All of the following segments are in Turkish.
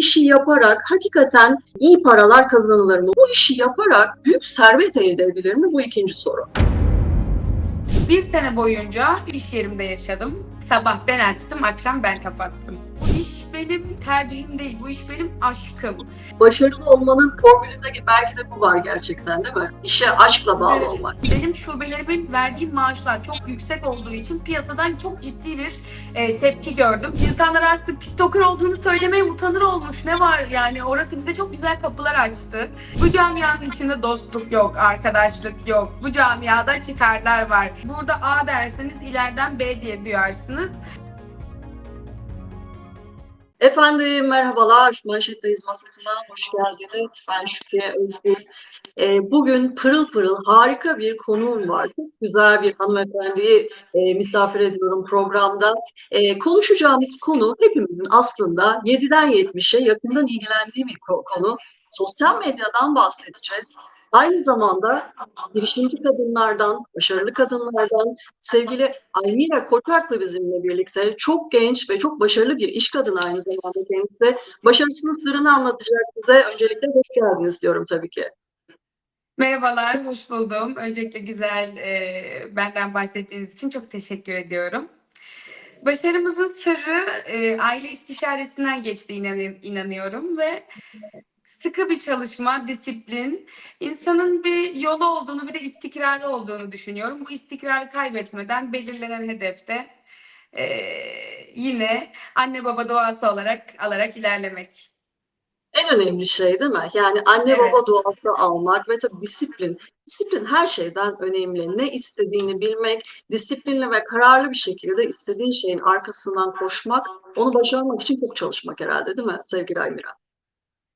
işi yaparak hakikaten iyi paralar kazanılır mı? Bu işi yaparak büyük servet elde edilir mi? Bu ikinci soru. Bir sene boyunca iş yerimde yaşadım. Sabah ben açtım, akşam ben kapattım. Benim tercihim değil, bu iş benim aşkım. Başarılı olmanın formülünde belki de bu var gerçekten değil mi? İşe aşkla bağlı Evet. olmak. Benim şubelerimin verdiği maaşlar çok yüksek olduğu için piyasadan çok ciddi bir e, tepki gördüm. İnsanlar artık TikToker olduğunu söylemeye utanır olmuş. Ne var yani orası bize çok güzel kapılar açtı. Bu camianın içinde dostluk yok, arkadaşlık yok. Bu camiada çıkarlar var. Burada A derseniz ileriden B diye duyarsınız. Efendim merhabalar. Manşetteyiz masasına hoş geldiniz. Ben Şükrü Özgür. Ee, bugün pırıl pırıl harika bir konuğum var. Çok güzel bir hanımefendiyi e, misafir ediyorum programda. E, konuşacağımız konu hepimizin aslında 7'den 70'e yakından ilgilendiği bir ko- konu. Sosyal medyadan bahsedeceğiz. Aynı zamanda girişimci kadınlardan, başarılı kadınlardan, sevgili Almira Koçak'la bizimle birlikte çok genç ve çok başarılı bir iş kadını aynı zamanda kendisi. Başarısının sırrını anlatacak bize. Öncelikle hoş geldiniz diyorum tabii ki. Merhabalar, hoş buldum. Öncelikle güzel e, benden bahsettiğiniz için çok teşekkür ediyorum. Başarımızın sırrı e, aile istişaresinden geçti inan- inanıyorum ve sıkı bir çalışma, disiplin, insanın bir yolu olduğunu bir de istikrarı olduğunu düşünüyorum. Bu istikrarı kaybetmeden belirlenen hedefte e, yine anne baba doğası olarak alarak ilerlemek. En önemli şey değil mi? Yani anne Evet. baba duası almak ve tabii disiplin. Disiplin her şeyden önemli. Ne istediğini bilmek, disiplinli ve kararlı bir şekilde istediğin şeyin arkasından koşmak, onu başarmak için çok çalışmak herhalde değil mi sevgili Almira?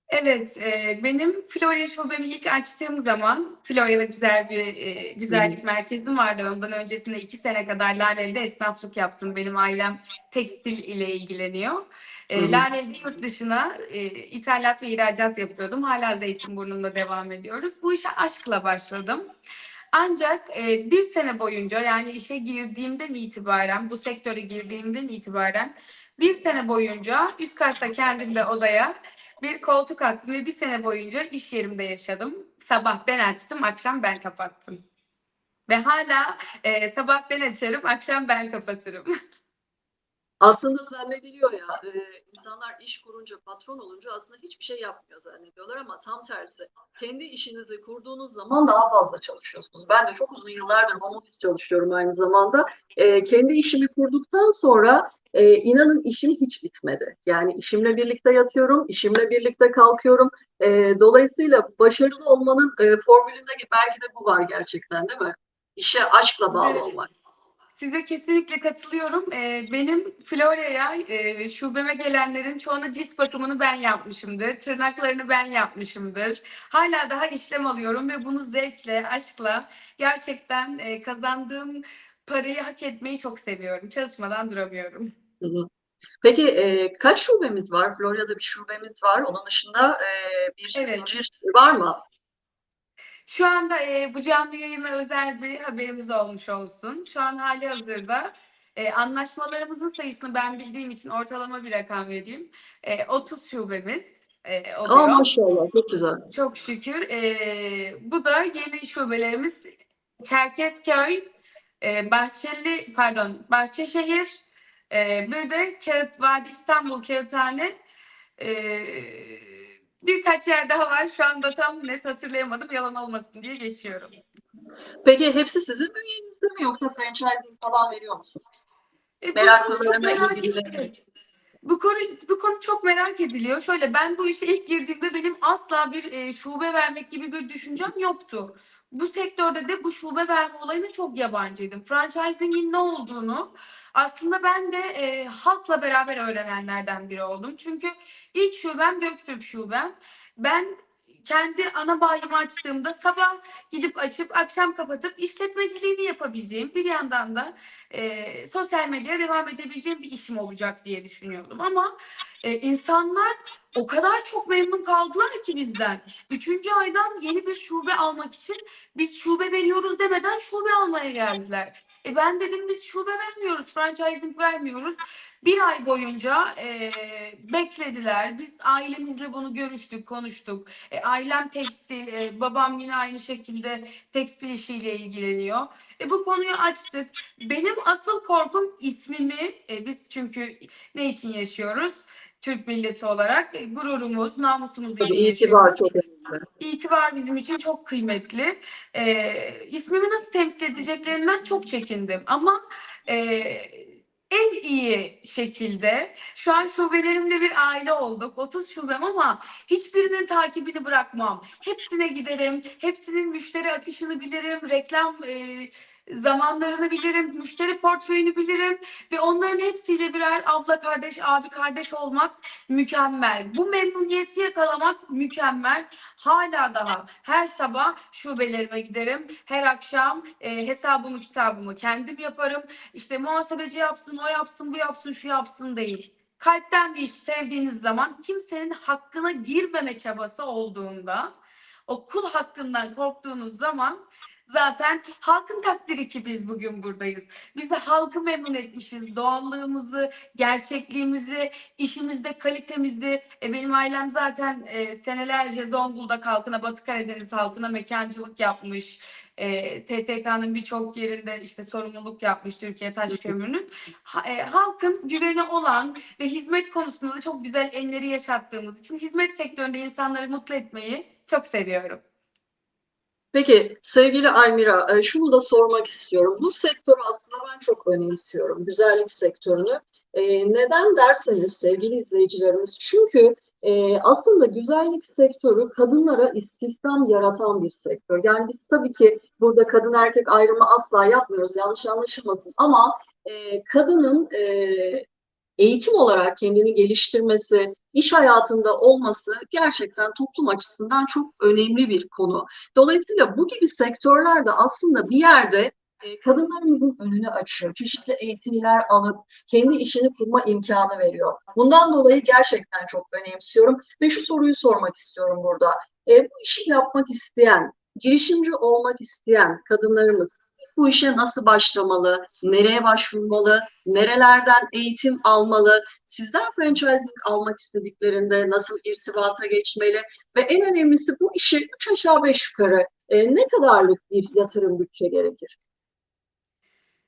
Evet, e, benim Florya şubemi ilk açtığım zaman Florya'da güzel bir e, güzellik merkezim vardı. Ondan öncesinde iki sene kadar Laleli'de esnaflık yaptım. Benim ailem tekstil ile ilgileniyor. E, hı. Laleli'de yurt dışına e, ithalat ve ihracat yapıyordum. Hala Zeytinburnu'nda devam ediyoruz. Bu işe aşkla başladım. Ancak e, bir sene boyunca yani işe girdiğimden itibaren, bu sektöre girdiğimden itibaren bir sene boyunca üst katta kendimle odaya bir koltuk attım ve bir sene boyunca iş yerimde yaşadım. Sabah ben açtım, akşam ben kapattım. Ve hala e, sabah ben açarım, akşam ben kapatırım. Aslında zannediliyor ya, e, insanlar iş kurunca, patron olunca aslında hiçbir şey yapmıyor zannediyorlar ama tam tersi. Kendi işinizi kurduğunuz zaman daha fazla çalışıyorsunuz. Ben de çok uzun yıllardır home office çalışıyorum aynı zamanda. E, kendi işimi kurduktan sonra e, inanın işim hiç bitmedi. Yani işimle birlikte yatıyorum, işimle birlikte kalkıyorum. E, dolayısıyla başarılı olmanın e, formülünde belki de bu var gerçekten değil mi? İşe aşkla bağlı Evet. olmak. Size kesinlikle katılıyorum. E, benim Florya'ya e, şubeme gelenlerin çoğuna cilt bakımını ben yapmışımdır. Tırnaklarını ben yapmışımdır. Hala daha işlem alıyorum ve bunu zevkle, aşkla gerçekten e, kazandığım parayı hak etmeyi çok seviyorum. Çalışmadan duramıyorum. Hı hı. Peki e, kaç şubemiz var? Florya'da bir şubemiz var. Onun dışında e, bir Evet. zincir var mı? Şu anda e, bu canlı yayına özel bir haberimiz olmuş olsun. Şu an hali hazırda e, anlaşmalarımızın sayısını ben bildiğim için ortalama bir rakam vereyim. E, 30 şubemiz e, Aa oluyor. maşallah çok güzel. Çok şükür. E, bu da yeni şubelerimiz Çerkezköy, e, Bahçeli, pardon Bahçeşehir, e, bir de Kağıt Vadi İstanbul Kağıthane. E, birkaç yer daha var. Şu anda tam net hatırlayamadım. Yalan olmasın diye geçiyorum. Peki hepsi sizin bünyenizde mi yoksa franchising falan veriyor musunuz? E, Meraklılarına merak ilgili. evet. Bu konu bu konu çok merak ediliyor. Şöyle ben bu işe ilk girdiğimde benim asla bir e, şube vermek gibi bir düşüncem yoktu. Bu sektörde de bu şube verme olayına çok yabancıydım. Franchising'in ne olduğunu aslında ben de e, halkla beraber öğrenenlerden biri oldum. Çünkü ilk şubem Göktürk şubem. Ben kendi ana bayimi açtığımda sabah gidip açıp akşam kapatıp işletmeciliğini yapabileceğim bir yandan da e, sosyal medyaya devam edebileceğim bir işim olacak diye düşünüyordum. Ama e, insanlar o kadar çok memnun kaldılar ki bizden. Üçüncü aydan yeni bir şube almak için biz şube veriyoruz demeden şube almaya geldiler. E ben dedim biz şube vermiyoruz, franchising vermiyoruz. Bir ay boyunca e, beklediler. Biz ailemizle bunu görüştük, konuştuk. E, ailem tekstil, e, babam yine aynı şekilde tekstil işiyle ilgileniyor. E, bu konuyu açtık. Benim asıl korkum ismimi, e, biz çünkü ne için yaşıyoruz? Türk milleti olarak e, gururumuz, namusumuz için Tabii itibar çok önemli. İtibar bizim için çok kıymetli. Ee, ismimi nasıl temsil edeceklerinden çok çekindim. Ama e, en iyi şekilde şu an şubelerimle bir aile olduk. 30 şubem ama hiçbirinin takibini bırakmam. Hepsine giderim. Hepsinin müşteri akışını bilirim. Reklam e, zamanlarını bilirim. Müşteri portföyünü bilirim. Ve onların hepsiyle birer abla kardeş, abi kardeş olmak mükemmel. Bu memnuniyeti yakalamak mükemmel. Hala daha her sabah şubelerime giderim. Her akşam e, hesabımı kitabımı kendim yaparım. İşte muhasebeci yapsın, o yapsın, bu yapsın, şu yapsın değil. Kalpten bir iş sevdiğiniz zaman kimsenin hakkına girmeme çabası olduğunda o kul hakkından korktuğunuz zaman zaten halkın takdiri ki biz bugün buradayız. Biz de halkı memnun etmişiz. Doğallığımızı, gerçekliğimizi, işimizde kalitemizi. E, benim ailem zaten e, senelerce Zonguldak halkına, Batı Karadeniz halkına mekancılık yapmış. E, TTK'nın birçok yerinde işte sorumluluk yapmış Türkiye Taş Kömürü'nün. Ha- e, halkın güveni olan ve hizmet konusunda da çok güzel enleri yaşattığımız için hizmet sektöründe insanları mutlu etmeyi çok seviyorum. Peki sevgili Almira, e, şunu da sormak istiyorum. Bu sektörü aslında ben çok önemsiyorum. Güzellik sektörünü. E, Neden derseniz sevgili izleyicilerimiz, çünkü e, aslında güzellik sektörü kadınlara istihdam yaratan bir sektör. Yani biz tabii ki burada kadın erkek ayrımı asla yapmıyoruz, yanlış anlaşılmasın. Ama kadının eğitim olarak kendini geliştirmesi, iş hayatında olması gerçekten toplum açısından çok önemli bir konu. Dolayısıyla bu gibi sektörlerde aslında bir yerde e, kadınlarımızın önünü açıyor. Çeşitli eğitimler alıp kendi işini kurma imkanı veriyor. Bundan dolayı gerçekten çok önemsiyorum ve şu soruyu sormak istiyorum burada. E, bu işi yapmak isteyen, girişimci olmak isteyen kadınlarımız bu işe nasıl başlamalı, nereye başvurmalı, nerelerden eğitim almalı, sizden franchising almak istediklerinde nasıl irtibata geçmeli ve en önemlisi bu işe 3 aşağı 5 yukarı e, ne kadarlık bir yatırım bütçe gerekir?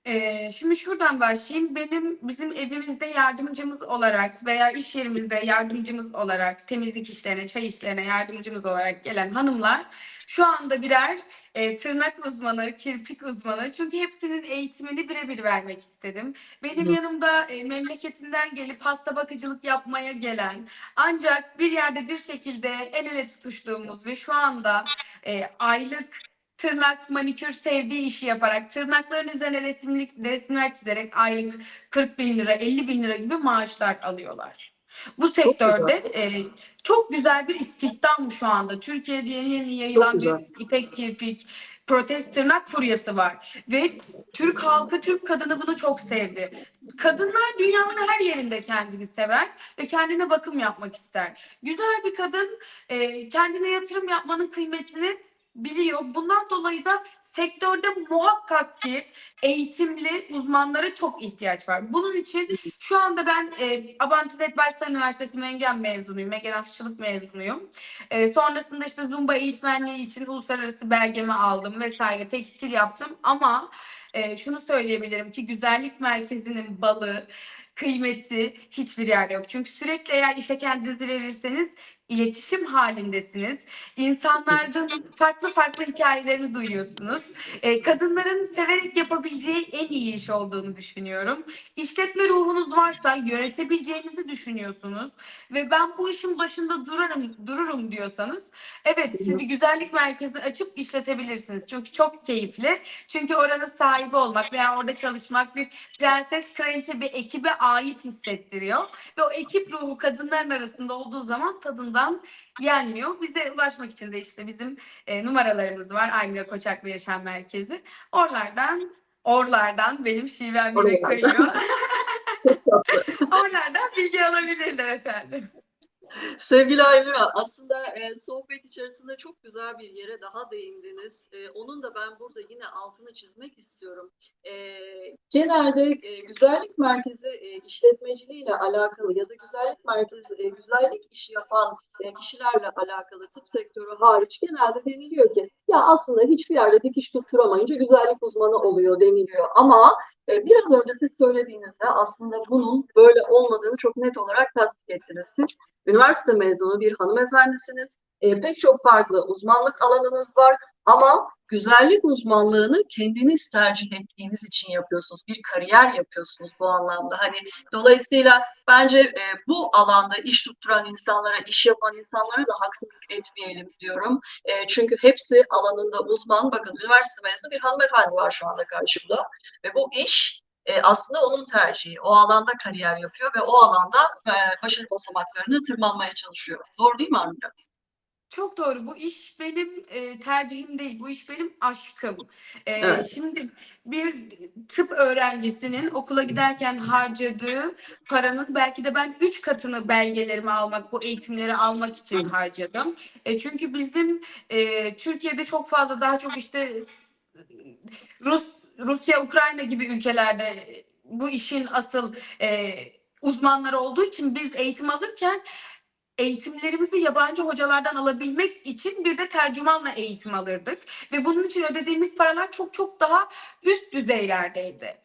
Ee, şimdi şuradan başlayayım. Benim bizim evimizde yardımcımız olarak veya iş yerimizde yardımcımız olarak temizlik işlerine, çay işlerine yardımcımız olarak gelen hanımlar şu anda birer e, tırnak uzmanı, kirpik uzmanı. Çünkü hepsinin eğitimini birebir vermek istedim. Benim Hı. yanımda e, memleketinden gelip hasta bakıcılık yapmaya gelen ancak bir yerde bir şekilde el ele tutuştuğumuz ve şu anda e, aylık tırnak, manikür sevdiği işi yaparak, tırnakların üzerine resimlik, resimler çizerek aylık 40 bin lira, 50 bin lira gibi maaşlar alıyorlar. Bu sektörde e, çok güzel bir istihdam şu anda. Türkiye'de yeni yeni yayılan bir güzel. ipek kirpik, protez tırnak furyası var. Ve Türk halkı, Türk kadını bunu çok sevdi. Kadınlar dünyanın her yerinde kendini sever ve kendine bakım yapmak ister. Güzel bir kadın e, kendine yatırım yapmanın kıymetini biliyor. Bundan dolayı da sektörde muhakkak ki eğitimli uzmanlara çok ihtiyaç var. Bunun için şu anda ben e, Abant İzzet Baysal Üniversitesi Mengen mezunuyum. Mengen Aşçılık mezunuyum. E, sonrasında işte Zumba eğitmenliği için uluslararası belgemi aldım vesaire. Tekstil yaptım ama e, şunu söyleyebilirim ki güzellik merkezinin balı, kıymeti hiçbir yerde yok. Çünkü sürekli eğer işe kendinizi verirseniz iletişim halindesiniz. İnsanların farklı farklı hikayelerini duyuyorsunuz. E, kadınların severek yapabileceği en iyi iş olduğunu düşünüyorum. İşletme ruhunuz varsa yönetebileceğinizi düşünüyorsunuz ve ben bu işin başında durarım dururum diyorsanız evet siz bir güzellik merkezi açıp işletebilirsiniz. Çünkü çok keyifli. Çünkü oranın sahibi olmak veya orada çalışmak bir prenses kraliçe bir ekibe ait hissettiriyor ve o ekip ruhu kadınların arasında olduğu zaman tadından yenmiyor. Bize ulaşmak için de işte bizim e, numaralarımız var. Aymira Koçaklı Yaşam Merkezi. Oralardan Orlardan benim şivem Oralardan. kayıyor. Oralardan bilgi alabilirler efendim. Sevgili Aymira, aslında e, sohbet içerisinde çok güzel bir yere daha değindiniz. E, onun da ben burada yine altını çizmek istiyorum. E, genelde e, güzellik merkezi e, işletmeciliğiyle alakalı ya da güzellik merkezi e, güzellik işi yapan e, kişilerle alakalı tıp sektörü hariç genelde deniliyor ki ya aslında hiçbir yerde dikiş tutturamayınca güzellik uzmanı oluyor deniliyor. Ama e, biraz önce siz söylediğinizde aslında bunun böyle olmadığını çok net olarak tasdik ettiniz. Siz üniversite mezunu bir hanımefendisiniz. E, pek çok farklı uzmanlık alanınız var ama güzellik uzmanlığını kendiniz tercih ettiğiniz için yapıyorsunuz. Bir kariyer yapıyorsunuz bu anlamda. Hani dolayısıyla bence e, bu alanda iş tutturan insanlara, iş yapan insanlara da haksızlık etmeyelim diyorum. E, çünkü hepsi alanında uzman. Bakın üniversite mezunu bir hanımefendi var şu anda karşımda ve bu iş e, aslında onun tercihi. O alanda kariyer yapıyor ve o alanda e, başarı basamaklarını tırmanmaya çalışıyor. Doğru değil mi Armina? Çok doğru. Bu iş benim e, tercihim değil. Bu iş benim aşkım. E, Evet. Şimdi bir tıp öğrencisinin okula giderken harcadığı paranın belki de ben üç katını belgelerimi almak, bu eğitimleri almak için harcadım. E, çünkü bizim e, Türkiye'de çok fazla daha çok işte Rus, Rusya, Ukrayna gibi ülkelerde bu işin asıl e, uzmanları olduğu için biz eğitim alırken eğitimlerimizi yabancı hocalardan alabilmek için bir de tercümanla eğitim alırdık ve bunun için ödediğimiz paralar çok çok daha üst düzeylerdeydi.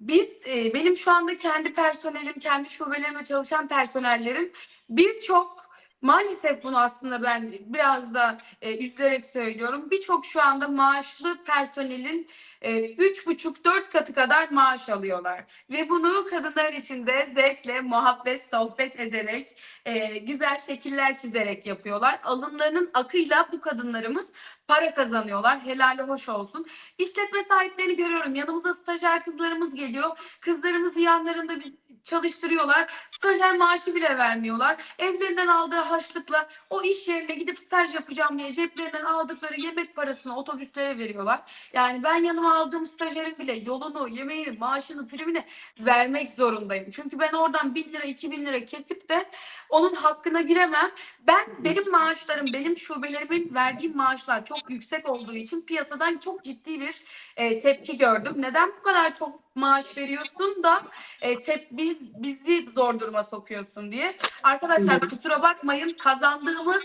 Biz e, benim şu anda kendi personelim, kendi şubelerimde çalışan personellerin birçok maalesef bunu aslında ben biraz da e, üzülerek söylüyorum. Birçok şu anda maaşlı personelin e, üç buçuk dört katı kadar maaş alıyorlar ve bunu kadınlar için de zevkle, muhabbet, sohbet ederek e, güzel şekiller çizerek yapıyorlar. Alınlarının akıyla bu kadınlarımız para kazanıyorlar. Helali hoş olsun. İşletme sahiplerini görüyorum. Yanımıza stajyer kızlarımız geliyor. Kızlarımızı yanlarında bir çalıştırıyorlar. Stajyer maaşı bile vermiyorlar. Evlerinden aldığı harçlıkla o iş yerine gidip staj yapacağım diye ceplerinden aldıkları yemek parasını otobüslere veriyorlar. Yani ben yanıma aldığım stajyerin bile yolunu, yemeği, maaşını, primini vermek zorundayım. Çünkü ben oradan 1000 lira, 2000 lira kesip de onun hakkına giremem. Ben benim maaşlarım, benim şubelerimin verdiğim maaşlar çok yüksek olduğu için piyasadan çok ciddi bir e, tepki gördüm. Neden bu kadar çok maaş veriyorsun da e, tep biz bizi zor duruma sokuyorsun diye. Arkadaşlar kusura bakmayın kazandığımız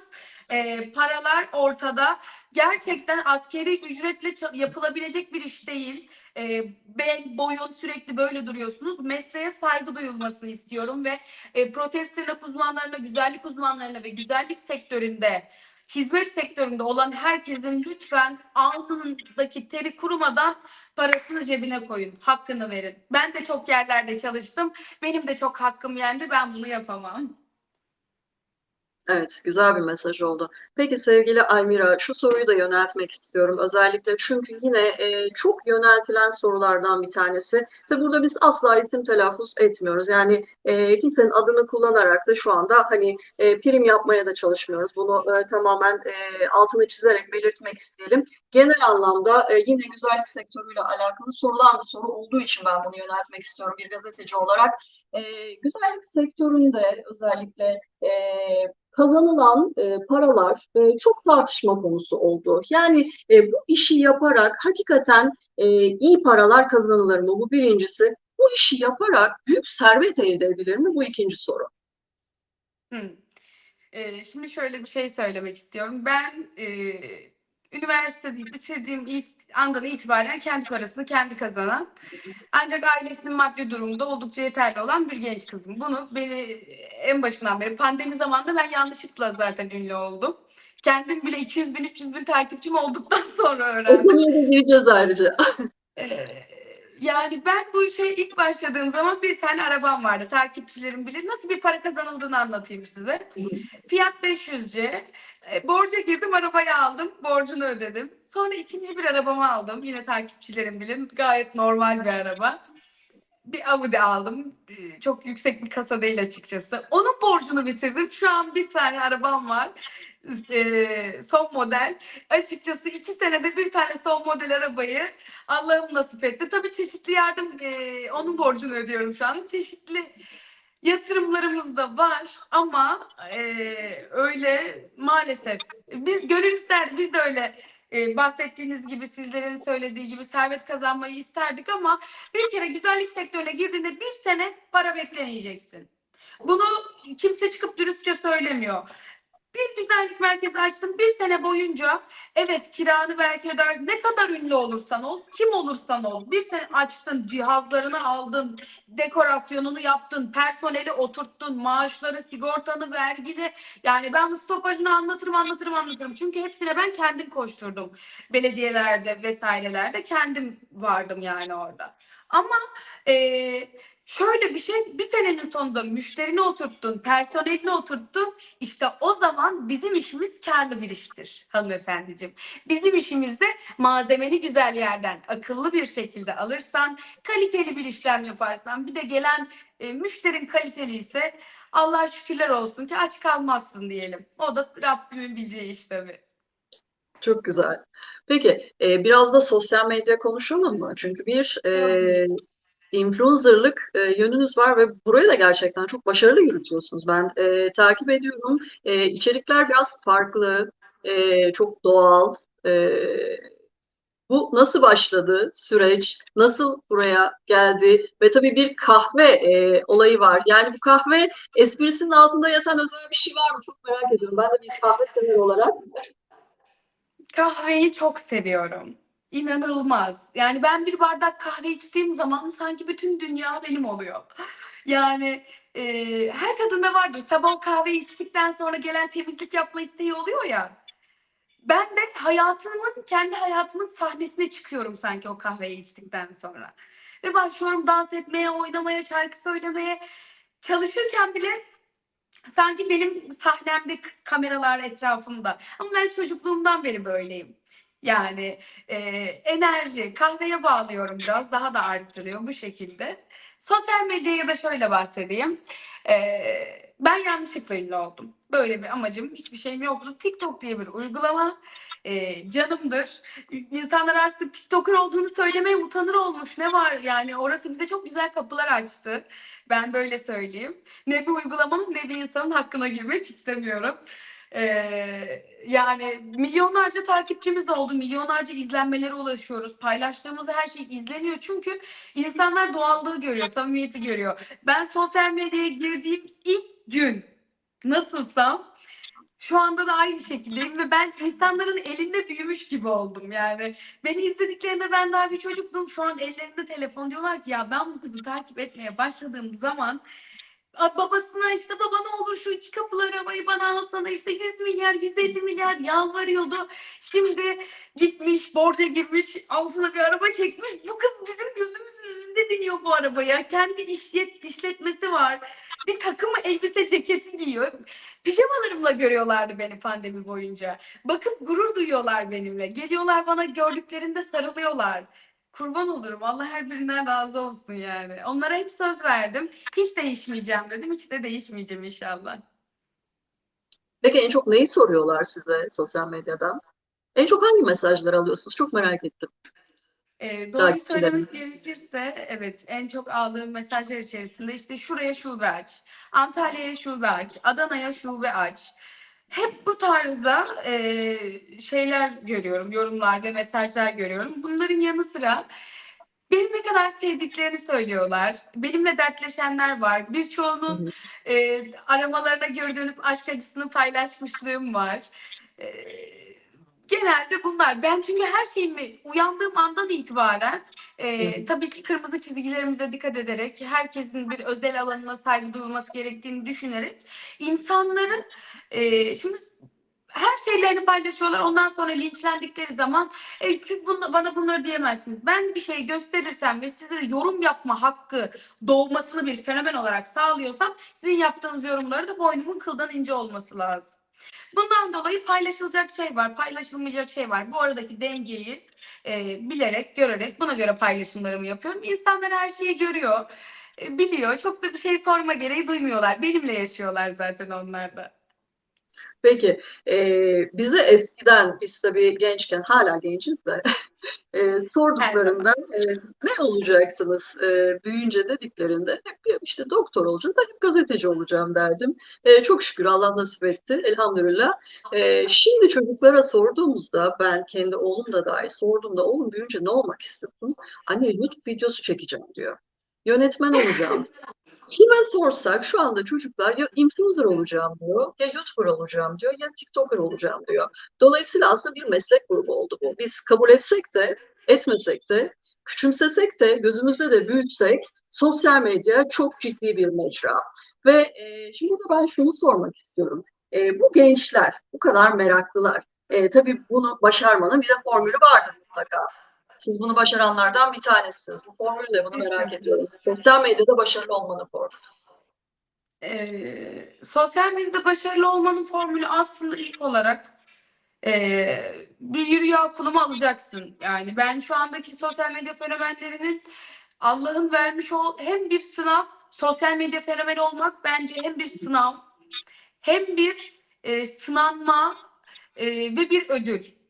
e, paralar ortada. Gerçekten askeri ücretle yapılabilecek bir iş değil. E, bel, boyun sürekli böyle duruyorsunuz. Mesleğe saygı duyulmasını istiyorum ve e, protez tırnak uzmanlarına, güzellik uzmanlarına ve güzellik sektöründe hizmet sektöründe olan herkesin lütfen alnındaki teri kurumadan parasını cebine koyun. Hakkını verin. Ben de çok yerlerde çalıştım. Benim de çok hakkım yendi. Ben bunu yapamam. Evet, güzel bir mesaj oldu. Peki sevgili Aymira, şu soruyu da yöneltmek istiyorum. Özellikle çünkü yine e, çok yöneltilen sorulardan bir tanesi. Tabi burada biz asla isim telaffuz etmiyoruz. Yani e, kimsenin adını kullanarak da şu anda hani e, prim yapmaya da çalışmıyoruz. Bunu e, tamamen e, altını çizerek belirtmek isteyelim. Genel anlamda e, yine güzellik sektörüyle alakalı sorulan bir soru olduğu için ben bunu yöneltmek istiyorum bir gazeteci olarak. E, güzellik sektöründe özellikle e, kazanılan e, paralar e, çok tartışma konusu oldu. Yani e, bu işi yaparak hakikaten e, iyi paralar kazanılır mı? Bu birincisi. Bu işi yaparak büyük servet elde edilir mi? Bu ikinci soru. Hı. Ee, şimdi şöyle bir şey söylemek istiyorum. Ben e, üniversiteyi bitirdiğim it- andan itibaren kendi parasını kendi kazanan ancak ailesinin maddi durumunda oldukça yeterli olan bir genç kızım. Bunu beni en başından beri pandemi zamanında ben yanlışlıkla zaten ünlü oldum. Kendim bile 200 bin 300 bin takipçim olduktan sonra O öğrendim. konuya da gireceğiz ayrıca. Ee, yani ben bu işe ilk başladığım zaman bir tane arabam vardı. Takipçilerim bilir. Nasıl bir para kazanıldığını anlatayım size. Fiyat 500C. E, borca girdim, arabayı aldım, borcunu ödedim. Sonra ikinci bir arabamı aldım. Yine takipçilerim bilir. Gayet normal bir araba. Bir Audi aldım. E, Çok yüksek bir kasa değil açıkçası. Onun borcunu bitirdim. Şu an bir tane arabam var. E, son model. Açıkçası iki senede bir tane son model arabayı Allah'ım nasip etti. Tabii çeşitli yardım, e, onun borcunu ödüyorum şu an. Çeşitli Yatırımlarımız da var ama eee, öyle maalesef. Biz gönül isterdik. Biz de öyle e, bahsettiğiniz gibi sizlerin söylediği gibi servet kazanmayı isterdik ama bir kere güzellik sektörüne girdiğinde bir sene para beklemeyeceksin. Bunu kimse çıkıp dürüstçe söylemiyor. Bir güzellik merkezi açtım. Bir sene boyunca evet kiranı belki öder ne kadar ünlü olursan ol kim olursan ol bir sene açtın cihazlarını aldın dekorasyonunu yaptın personeli oturttun maaşları sigortanı vergini yani ben bu stopajını anlatırım anlatırım anlatırım. Çünkü hepsine ben kendim koşturdum. Belediyelerde vesairelerde kendim vardım yani orada. Ama eee Şöyle bir şey, bir senenin sonunda müşterini oturttun, personelini oturttun. İşte o zaman bizim işimiz karlı bir iştir hanımefendiciğim. Bizim işimizde malzemeni güzel yerden akıllı bir şekilde alırsan, kaliteli bir işlem yaparsan, bir de gelen e, müşterin kaliteli ise Allah şükürler olsun ki aç kalmazsın diyelim. O da Rabbimin bileceği iş tabii. Çok güzel. Peki, e, biraz da sosyal medya konuşalım mı? Çünkü bir e, influencerlık e, yönünüz var ve burayı da gerçekten çok başarılı yürütüyorsunuz. Ben e, takip ediyorum. E, içerikler biraz farklı, e, çok doğal. E, bu nasıl başladı süreç? Nasıl buraya geldi? Ve tabii bir kahve e, olayı var. Yani bu kahve esprisinin altında yatan özel bir şey var mı? Çok merak ediyorum. Ben de bir kahve sever olarak. Kahveyi çok seviyorum. İnanılmaz. Yani ben bir bardak kahve içtiğim zaman sanki bütün dünya benim oluyor. Yani e, her kadında vardır. Sabah kahve içtikten sonra gelen temizlik yapma isteği oluyor ya. Ben de hayatımın, kendi hayatımın sahnesine çıkıyorum sanki o kahveyi içtikten sonra. Ve başlıyorum dans etmeye, oynamaya, şarkı söylemeye. Çalışırken bile sanki benim sahnemde kameralar etrafımda. Ama ben çocukluğumdan beri böyleyim. Yani e, enerji, kahveye bağlıyorum biraz, daha da arttırıyor bu şekilde. Sosyal medyaya da şöyle bahsedeyim. E, ben yanlışlıkla ünlü oldum. Böyle bir amacım, hiçbir şeyim yoktu. TikTok diye bir uygulama e, canımdır. İnsanlar artık TikToker olduğunu söylemeye utanır olmuş. Ne var yani orası bize çok güzel kapılar açtı. Ben böyle söyleyeyim. Ne bir uygulamanın ne bir insanın hakkına girmek istemiyorum. Ee, yani milyonlarca takipçimiz oldu. Milyonlarca izlenmelere ulaşıyoruz. Paylaştığımız her şey izleniyor. Çünkü insanlar doğallığı görüyor, samimiyeti görüyor. Ben sosyal medyaya girdiğim ilk gün nasılsam şu anda da aynı şekildeyim ve ben insanların elinde büyümüş gibi oldum yani. Beni izlediklerinde ben daha bir çocuktum. Şu an ellerinde telefon diyorlar ki ya ben bu kızı takip etmeye başladığım zaman babasına işte baba ne olur şu iki kapılı arabayı bana alsana işte 100 milyar 150 milyar yalvarıyordu. Şimdi gitmiş borca girmiş altına bir araba çekmiş. Bu kız bizim gözümüzün önünde biniyor bu arabaya. Kendi işlet, işletmesi var. Bir takım elbise ceketi giyiyor. Pijamalarımla görüyorlardı beni pandemi boyunca. Bakıp gurur duyuyorlar benimle. Geliyorlar bana gördüklerinde sarılıyorlar. Kurban olurum. Allah her birinden razı olsun yani. Onlara hep söz verdim. Hiç değişmeyeceğim dedim. Hiç de değişmeyeceğim inşallah. Peki en çok neyi soruyorlar size sosyal medyadan? En çok hangi mesajları alıyorsunuz? Çok merak ettim. Ee, doğruyu söylemek gerekirse evet en çok aldığım mesajlar içerisinde işte şuraya şube aç, Antalya'ya şube aç, Adana'ya şube aç. Hep bu tarzda e, şeyler görüyorum, yorumlar ve mesajlar görüyorum. Bunların yanı sıra beni ne kadar sevdiklerini söylüyorlar. Benimle dertleşenler var. Birçoğunun e, aramalarına geri dönüp aşk acısını paylaşmışlığım var. E, genelde bunlar. Ben çünkü her şeyimi uyandığım andan itibaren e, tabii ki kırmızı çizgilerimize dikkat ederek herkesin bir özel alanına saygı duyulması gerektiğini düşünerek insanların e, şimdi her şeylerini paylaşıyorlar. Ondan sonra linçlendikleri zaman e, siz bunu, bana bunları diyemezsiniz. Ben bir şey gösterirsem ve size yorum yapma hakkı doğmasını bir fenomen olarak sağlıyorsam sizin yaptığınız yorumları da boynumun kıldan ince olması lazım. Bundan dolayı paylaşılacak şey var, paylaşılmayacak şey var. Bu aradaki dengeyi e, bilerek, görerek buna göre paylaşımlarımı yapıyorum. İnsanlar her şeyi görüyor, e, biliyor. Çok da bir şey sorma gereği duymuyorlar. Benimle yaşıyorlar zaten onlar da. Peki, e, bize eskiden, biz tabii gençken, hala genciz de, e, sorduklarında e, ne olacaksınız e, büyüyünce dediklerinde hep işte doktor olacağım, ben hep gazeteci olacağım derdim. E, çok şükür Allah nasip etti, elhamdülillah. E, şimdi çocuklara sorduğumuzda, ben kendi oğlum da dahil sorduğumda, oğlum büyüyünce ne olmak istiyorsun? Anne YouTube videosu çekeceğim diyor. Yönetmen olacağım. Kime sorsak şu anda çocuklar ya influencer olacağım diyor, ya YouTuber olacağım diyor, ya TikToker olacağım diyor. Dolayısıyla aslında bir meslek grubu oldu bu. Biz kabul etsek de, etmesek de, küçümsesek de, gözümüzde de büyütsek sosyal medya çok ciddi bir mecra. Ve e, şimdi de ben şunu sormak istiyorum. E, bu gençler, bu kadar meraklılar. E, tabii bunu başarmanın bir de formülü vardır mutlaka. Siz bunu başaranlardan bir tanesiniz. Bu formül ne? Bunu merak Kesinlikle. ediyorum. Sosyal medyada başarılı olmanın formülü. Ee, sosyal medyada başarılı olmanın formülü aslında ilk olarak ee, bir yürüye kulumu alacaksın. Yani ben şu andaki sosyal medya fenomenlerinin Allah'ın vermiş ol hem bir sınav, sosyal medya fenomeni olmak bence hem bir sınav, hem bir e, sınanma e, ve bir ödül.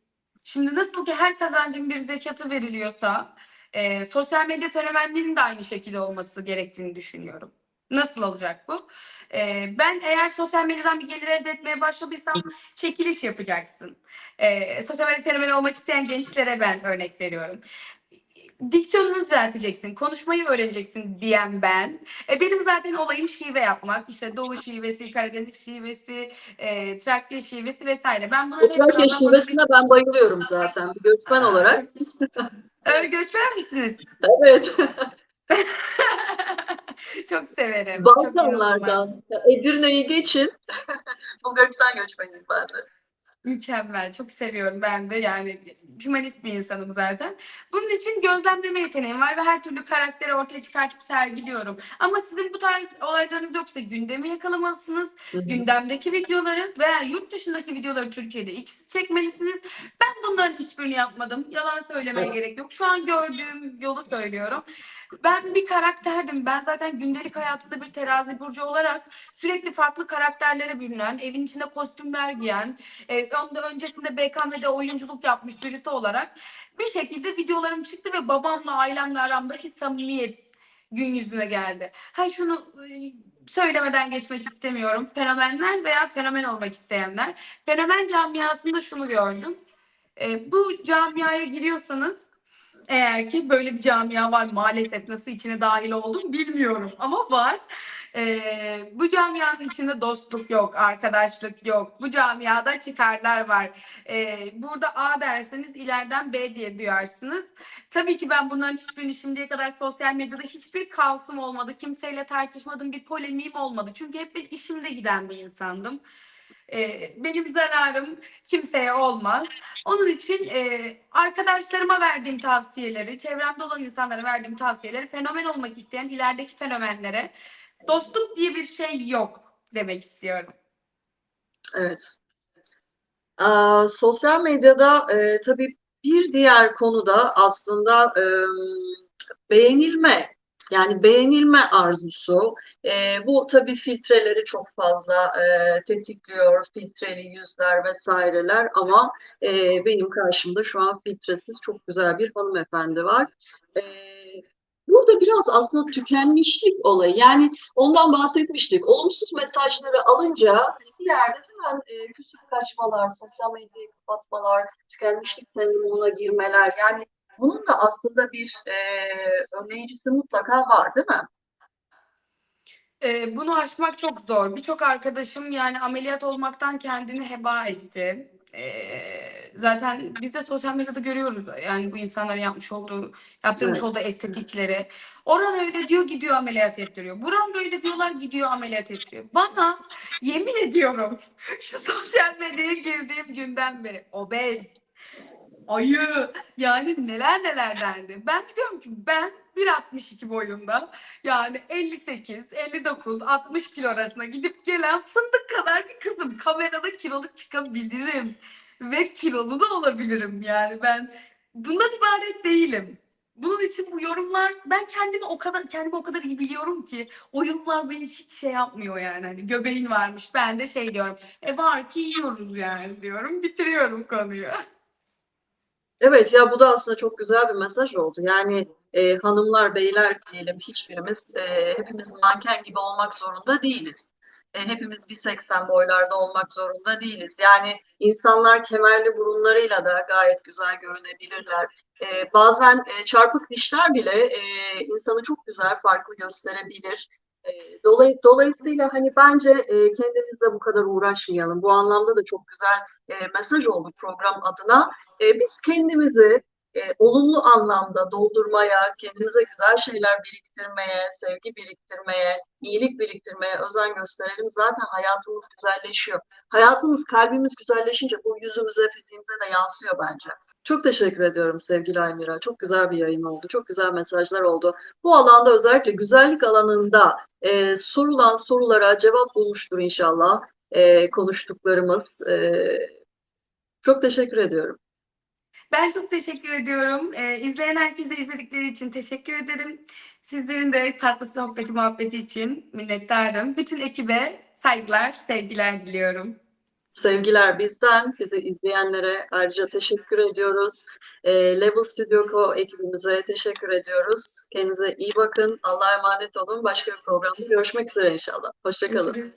Şimdi nasıl ki her kazancın bir zekatı veriliyorsa, e, sosyal medya fenomenlerinin de aynı şekilde olması gerektiğini düşünüyorum. Nasıl olacak bu? E, ben eğer sosyal medyadan bir gelir elde etmeye başladıysam çekiliş yapacaksın. E, sosyal medya fenomeni olmak isteyen gençlere ben örnek veriyorum. Diksiyonunu düzelteceksin, konuşmayı öğreneceksin diyen ben. E, benim zaten olayım şive yapmak. İşte Doğu şivesi, Karadeniz şivesi, e, Trakya şivesi vesaire. Ben bunların O Trakya şivesine ben bayılıyorum zaten bir göçmen olarak. Öyle göçmen misiniz? Evet. Çok severim. Balkanlardan. Edirne'yi geçin. Bulgaristan göçmeniyiz ben de. Mükemmel. Çok seviyorum ben de. Yani hümanist bir insanım zaten. Bunun için gözlemleme yeteneğim var ve her türlü karakteri ortaya çıkartıp sergiliyorum. Ama sizin bu tarz olaylarınız yoksa gündemi yakalamalısınız. Hı hı. gündemdeki videoları veya yurt dışındaki videoları Türkiye'de ikisi çekmelisiniz. Ben bunların hiçbirini yapmadım. Yalan söylemeye Evet. gerek yok. Şu an gördüğüm yolu söylüyorum. Ben bir karakterdim. Ben zaten gündelik hayatında bir terazi burcu olarak sürekli farklı karakterlere bürünen, evin içinde kostümler giyen, e, öncesinde BKM'de oyunculuk yapmış birisi olarak bir şekilde videolarım çıktı ve babamla ailemle aramdaki samimiyet gün yüzüne geldi. Ha şunu e, söylemeden geçmek istemiyorum. Fenomenler veya fenomen olmak isteyenler. Fenomen camiasında şunu gördüm. E, bu camiaya giriyorsanız eğer ki böyle bir camia var maalesef nasıl içine dahil oldum bilmiyorum ama var. E, bu camianın içinde dostluk yok, arkadaşlık yok. Bu camiada çıkarlar var. E, burada A derseniz ileriden B diye duyarsınız. Tabii ki ben bunların hiçbirini şimdiye kadar sosyal medyada hiçbir kaosum olmadı. Kimseyle tartışmadım, bir polemiğim olmadı. Çünkü hep ben işimde giden bir insandım. Ee, benim zararım kimseye olmaz. Onun için e, arkadaşlarıma verdiğim tavsiyeleri, çevremde olan insanlara verdiğim tavsiyeleri fenomen olmak isteyen ilerideki fenomenlere dostluk diye bir şey yok demek istiyorum. Evet. Aa, sosyal medyada e, tabii bir diğer konuda aslında e, beğenilme yani beğenilme arzusu. E, bu tabii filtreleri çok fazla e, tetikliyor, filtreli yüzler vesaireler ama e, benim karşımda şu an filtresiz çok güzel bir hanımefendi var. E, burada biraz aslında tükenmişlik olayı yani ondan bahsetmiştik. Olumsuz mesajları alınca bir yerde hemen e, küsüp kaçmalar, sosyal medyayı kapatmalar, tükenmişlik sendromuna girmeler yani bunun da aslında bir e, önleyicisi mutlaka var değil mi? Ee, bunu aşmak çok zor. Birçok arkadaşım yani ameliyat olmaktan kendini heba etti. Ee, zaten biz de sosyal medyada görüyoruz yani bu insanların yapmış olduğu, yaptırmış Evet. olduğu estetikleri. Oran öyle diyor gidiyor ameliyat ettiriyor. Buran böyle diyorlar gidiyor ameliyat ettiriyor. Bana yemin ediyorum şu sosyal medyaya girdiğim günden beri obez, ayı yani neler neler dendi. Ben diyorum ki ben 1.62 boyunda yani 58, 59, 60 kilo arasında gidip gelen fındık kadar bir kızım. Kamerada kilolu çıkabilirim ve kilolu da olabilirim yani ben bundan ibaret değilim. Bunun için bu yorumlar ben kendimi o kadar kendimi o kadar iyi biliyorum ki o yorumlar beni hiç şey yapmıyor yani. Hani göbeğin varmış. Ben de şey diyorum. E var ki yiyoruz yani diyorum. Bitiriyorum konuyu. Evet ya bu da aslında çok güzel bir mesaj oldu. Yani e, hanımlar, beyler diyelim hiçbirimiz e, hepimiz manken gibi olmak zorunda değiliz. E, hepimiz 1.80 boylarda olmak zorunda değiliz. Yani insanlar kemerli burunlarıyla da gayet güzel görünebilirler. E, bazen e, çarpık dişler bile e, insanı çok güzel farklı gösterebilir. Dolay, dolayısıyla hani bence e, kendimizle bu kadar uğraşmayalım. Bu anlamda da çok güzel e, mesaj oldu program adına. E, biz kendimizi e, olumlu anlamda doldurmaya, kendimize güzel şeyler biriktirmeye, sevgi biriktirmeye, iyilik biriktirmeye özen gösterelim. Zaten hayatımız güzelleşiyor. Hayatımız, kalbimiz güzelleşince bu yüzümüze, fiziğimize de yansıyor bence. Çok teşekkür ediyorum sevgili Aymira. Çok güzel bir yayın oldu. Çok güzel mesajlar oldu. Bu alanda özellikle güzellik alanında e, sorulan sorulara cevap bulmuştur inşallah e, konuştuklarımız. E, çok teşekkür ediyorum. Ben çok teşekkür ediyorum. Ee, izleyen herkese izledikleri için teşekkür ederim. Sizlerin de tatlı sohbeti muhabbeti için minnettarım. Bütün ekibe saygılar, sevgiler diliyorum. Sevgiler bizden, bizi izleyenlere ayrıca teşekkür ediyoruz. E, Level Studio Co ekibimize teşekkür ediyoruz. Kendinize iyi bakın, Allah'a emanet olun. Başka bir programda görüşmek üzere inşallah. Hoşçakalın.